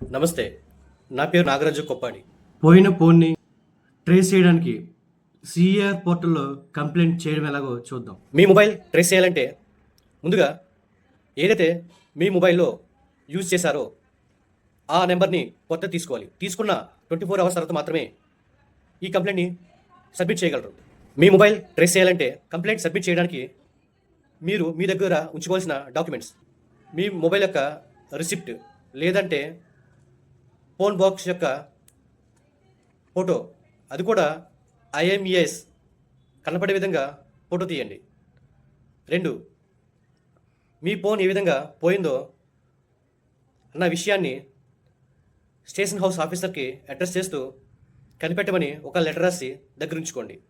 నమస్తే నా పేరు నాగరాజు కొప్పాడి. పోయిన ఫోన్ని ట్రేస్ చేయడానికి సిఆర్ పోర్టల్లో కంప్లైంట్ చేయడం ఎలాగో చూద్దాం. మీ మొబైల్ ట్రేస్ చేయాలంటే ముందుగా ఏదైతే మీ మొబైల్లో యూజ్ చేశారో ఆ నెంబర్ని కొత్త తీసుకోవాలి. తీసుకున్న ట్వంటీ ఫోర్ అవర్స్ తర్వాత మాత్రమే ఈ కంప్లైంట్ని సబ్మిట్ చేయగలరు. మీ మొబైల్ ట్రేస్ చేయాలంటే కంప్లైంట్ సబ్మిట్ చేయడానికి మీరు మీ దగ్గర ఉంచుకోవాల్సిన డాక్యుమెంట్స్ మీ మొబైల్ యొక్క రిసిప్ట్ లేదంటే ఫోన్ బాక్స్ యొక్క ఫోటో. అది కూడా ఐఎంఈఎస్ కనపడే విధంగా ఫోటో తీయండి. రెండు మీ ఫోన్ ఏ విధంగా పోయిందో అన్న విషయాన్ని స్టేషన్ హౌస్ ఆఫీసర్కి అడ్రస్ చేస్తూ కనిపెట్టమని ఒక లెటర్ రాసి దగ్గర ఉంచుకోండి.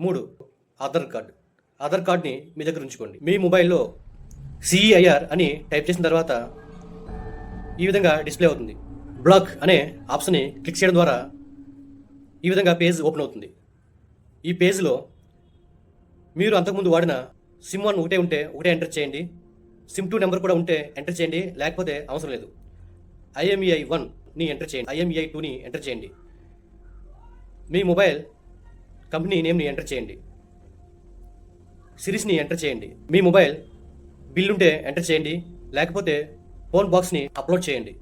మూడు ఆధార్ కార్డు. ఆధార్ కార్డ్ని మీ దగ్గర ఉంచుకోండి. మీ మొబైల్లో సిఈఐఆర్ అని టైప్ చేసిన తర్వాత ఈ విధంగా డిస్ప్లే అవుతుంది. బ్లాక్ అనే ఆప్షన్ని క్లిక్ చేయడం ద్వారా ఈ విధంగా పేజ్ ఓపెన్ అవుతుంది. ఈ పేజ్లో మీరు అంతకుముందు వాడిన సిమ్ వన్ ఒకటే ఉంటే ఒకటే ఎంటర్ చేయండి. సిమ్ టూ నెంబర్ కూడా ఉంటే ఎంటర్ చేయండి. లేకపోతే అవసరం లేదు. ఐఎంఈఐ వన్ని ఎంటర్ చేయండి. ఐఎంఈఐ టూని ఎంటర్ చేయండి. మీ మొబైల్ కంపెనీ నేమ్ని ఎంటర్ చేయండి. సిరీస్ని ఎంటర్ చేయండి. మీ మొబైల్ బిల్ ఉంటే ఎంటర్ చేయండి. లేకపోతే ఫోన్ బాక్స్ని అప్లోడ్ చేయండి.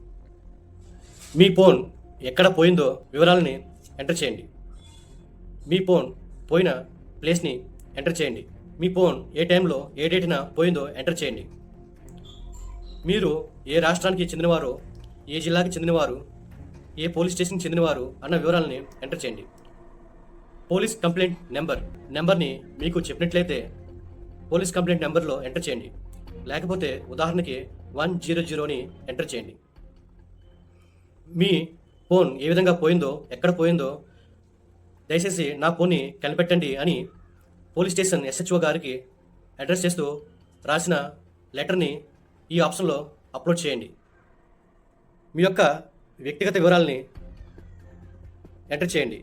మీ ఫోన్ ఎక్కడ పోయిందో వివరాలని ఎంటర్ చేయండి. మీ ఫోన్ పోయిన ప్లేస్ని ఎంటర్ చేయండి. మీ ఫోన్ ఏ టైంలో ఏ డేట్న పోయిందో ఎంటర్ చేయండి. మీరు ఏ రాష్ట్రానికి చెందినవారో ఏ జిల్లాకి చెందినవారు ఏ పోలీస్ స్టేషన్కి చెందినవారు అన్న వివరాలని ఎంటర్ చేయండి. పోలీస్ కంప్లైంట్ నెంబర్ నెంబర్ని మీకు చెప్పినట్లయితే పోలీస్ కంప్లైంట్ నెంబర్లో ఎంటర్ చేయండి. లేకపోతే ఉదాహరణకి వన్ జీరో జీరోని ఎంటర్ చేయండి. మీ ఫోన్ ఏ విధంగా పోయిందో ఎక్కడ పోయిందో దయచేసి నా ఫోన్ని కనిపెట్టండి అని పోలీస్ స్టేషన్ ఎస్హెచ్ఓ గారికి అడ్రస్ చేస్తూ రాసిన లెటర్ని ఈ ఆప్షన్లో అప్లోడ్ చేయండి. మీ యొక్క వ్యక్తిగత వివరాలని ఎంటర్ చేయండి.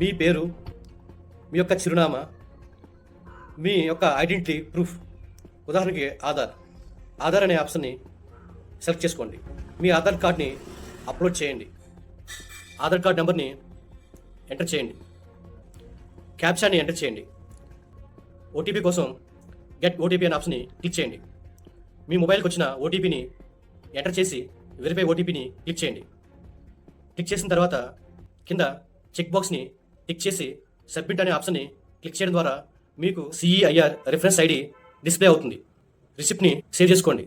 మీ పేరు మీ యొక్క చిరునామా మీ యొక్క ఐడెంటిటీ ప్రూఫ్ ఉదాహరణకి ఆధార్. ఆధార్ అనే ఆప్షన్ని సెలెక్ట్ చేసుకోండి. మీ ఆధార్ కార్డ్ని అప్లోడ్ చేయండి. ఆధార్ కార్డ్ నెంబర్ని ఎంటర్ చేయండి. క్యాప్షాన్ని ఎంటర్ చేయండి. ఓటీపీ కోసం గెట్ ఓటీపీ అనే ఆప్షన్ని క్లిక్ చేయండి. మీ మొబైల్కి వచ్చిన ఓటీపీని ఎంటర్ చేసి వెరిఫై ఓటీపీని క్లిక్ చేయండి. క్లిక్ చేసిన తర్వాత కింద చెక్ బాక్స్ని క్లిక్ చేసి సబ్మిట్ అనే ఆప్షన్ని క్లిక్ చేయడం ద్వారా మీకు సిఈఐఆర్ రిఫరెన్స్ ఐడి డిస్ప్లే అవుతుంది. రిసిప్ట్ని సేవ్ చేసుకోండి.